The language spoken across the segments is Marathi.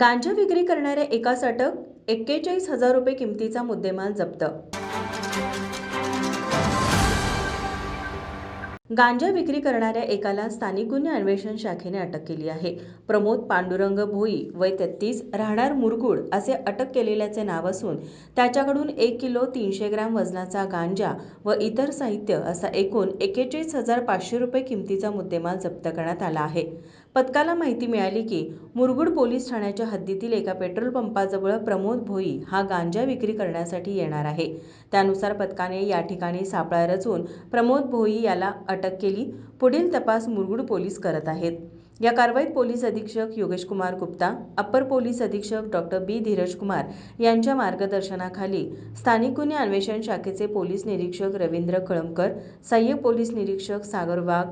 गांजा विक्री करणाऱ्या एकास अटक एक्केचाळीस हजार रुपये किमतीचा मुद्देमाल जप्त. गांजा विक्री करणाऱ्या एकाला स्थानिक गुन्हे अन्वेषण शाखेने अटक केली आहे. प्रमोद पांडुरंग भोई वय तेहतीस राहणार मुरगुड असे अटक केलेल्याचे नाव असून त्याच्याकडून एक किलो तीनशे ग्रॅम वजनाचा गांजा व इतर साहित्य असा एकूण एक्केचाळीस हजार पाचशे रुपये किमतीचा मुद्देमाल जप्त करण्यात आला आहे. पथकाला माहिती मिळाली की मुरगुड पोलीस ठाण्याच्या हद्दीतील एका पेट्रोल पंपाजवळ प्रमोद भोई हा गांजा विक्री करण्यासाठी येणार आहे. त्यानुसार पथकाने या ठिकाणी सापळा रचून प्रमोद भोई याला अटक केली. पुढील तपास मुरगुड पोलीस करत आहेत. या कारवाईत पोलीस अधीक्षक योगेश कुमार गुप्ता अप्पर पोलीस अधीक्षक डॉक्टर बी. धीरज कुमार यांच्या मार्गदर्शनाखाली स्थानिक गुन्हे अन्वेषण शाखेचे पोलीस निरीक्षक रवींद्र कळमकर सहाय्यक पोलीस निरीक्षक सागर वाघ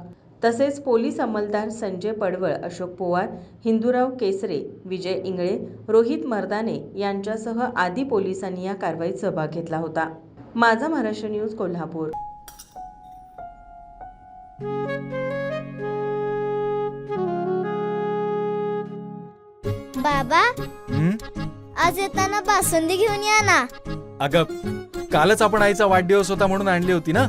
तसेच पोलीस अंमलदार संजय पडवळ अशोक पोवार हिंदूराव केसरे विजय इंगळे रोहित मर्दाने यांच्यासह आदी पोलिसांनी या कारवाईत सहभाग घेतला होता. माझा महाराष्ट्र न्यूज कोल्हापूर. बाबा हं? आज येताना बासुंदी घेऊन या ना. अगं कालच आपण आईचा वाढदिवस होता म्हणून आणली होती ना?